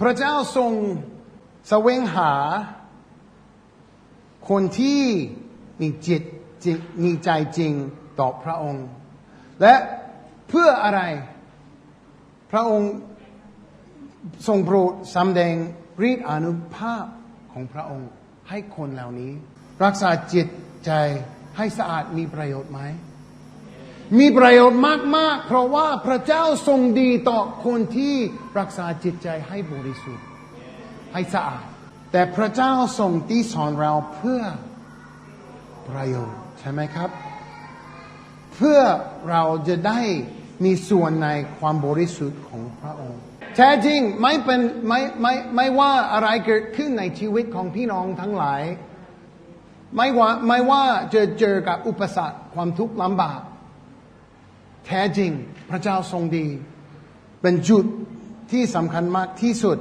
พระเจ้าทรงแสวงหา คนที่มีจิตมีใจจริงต่อพระองค์ และเพื่ออะไรพระองค์ทรงโปรดสำแดงฤทธิอนุภาพของพระองค์ให้คนเหล่านี้ รักษาจิตใจให้สะอาดมีประโยชน์ไหม มีประโยชน์มาก ๆ เพราะว่าพระเจ้าทรงดีต่อคนที่รักษาจิตใจให้บริสุทธิ์ ให้สะอาด แต่พระเจ้าทรงที่สอนเราเพื่อประโยชน์ใช่ไหมครับ เพื่อเราจะได้มีส่วนในความบริสุทธิ์ของพระองค์แท้จริงไม่เป็นไม่ไม่ไม่ว่าอะไรเกิดขึ้นในชีวิตของพี่น้องทั้งหลาย ไม่ว่าไม่ว่าจะเจอกับอุปสรรคความทุกข์ลำบาก แท้จริงพระเจ้าทรงดี เป็นจุดที่สำคัญมากที่สุด